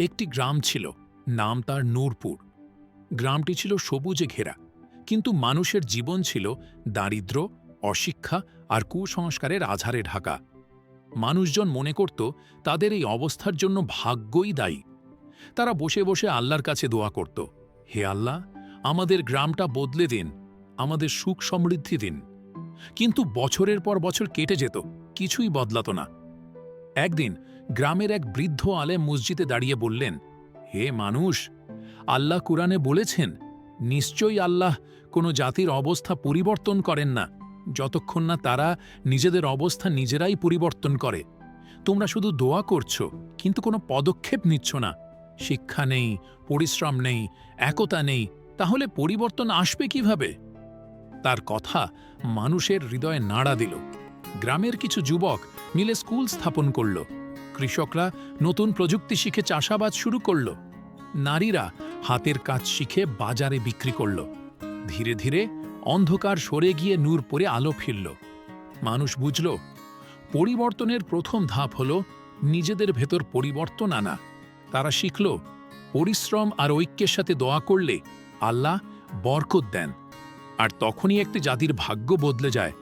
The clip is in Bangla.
একটি গ্রাম ছিল, নাম তার নূরপুর। গ্রামটি ছিল সবুজে ঘেরা, কিন্তু মানুষের জীবন ছিল দারিদ্র্য অশিক্ষা আর কুসংস্কারের আঝারে ঢাকা। মানুষজন মনে করত তাদের এই অবস্থার জন্য ভাগ্যই দায়ী। তারা বসে বসে আল্লাহর কাছে দোয়া করত, হে আল্লাহ, আমাদের গ্রামটা বদলে দিন, আমাদের সুখ সমৃদ্ধি দিন। কিন্তু বছরের পর বছর কেটে যেত, কিছুই বদলাত না। একদিন গ্রামের এক বৃদ্ধ আলেম মসজিদে দাঁড়িয়ে বললেন, হে মানুষ, আল্লাহ কুরআনে বলেছেন, নিশ্চয়ই আল্লাহ কোনো জাতির অবস্থা পরিবর্তন করেন না, যতক্ষণ না তারা নিজেদের অবস্থা নিজেরাই পরিবর্তন করে। তোমরা শুধু দোয়া করছ, কিন্তু কোনো পদক্ষেপ নিচ্ছ না। শিক্ষা নেই, পরিশ্রম নেই, একতা নেই, তাহলে পরিবর্তন আসবে কীভাবে? তার কথা মানুষের হৃদয়ে নাড়া দিল। গ্রামের কিছু যুবক মিলে স্কুল স্থাপন করল। কৃষকরা নতুন প্রযুক্তি শিখে চাষাবাদ শুরু করল। নারীরা হাতের কাজ শিখে বাজারে বিক্রি করল। ধীরে ধীরে অন্ধকার সরে গিয়ে নূর পরে আলো ফিরল। মানুষ বুঝল, পরিবর্তনের প্রথম ধাপ হল নিজেদের ভেতর পরিবর্তন আনা। তারা শিখল, পরিশ্রম আর ঐক্যের সাথে দোয়া করলে আল্লাহ বরকত দেন। আর তখনই একটি জাতির ভাগ্য বদলে যায়।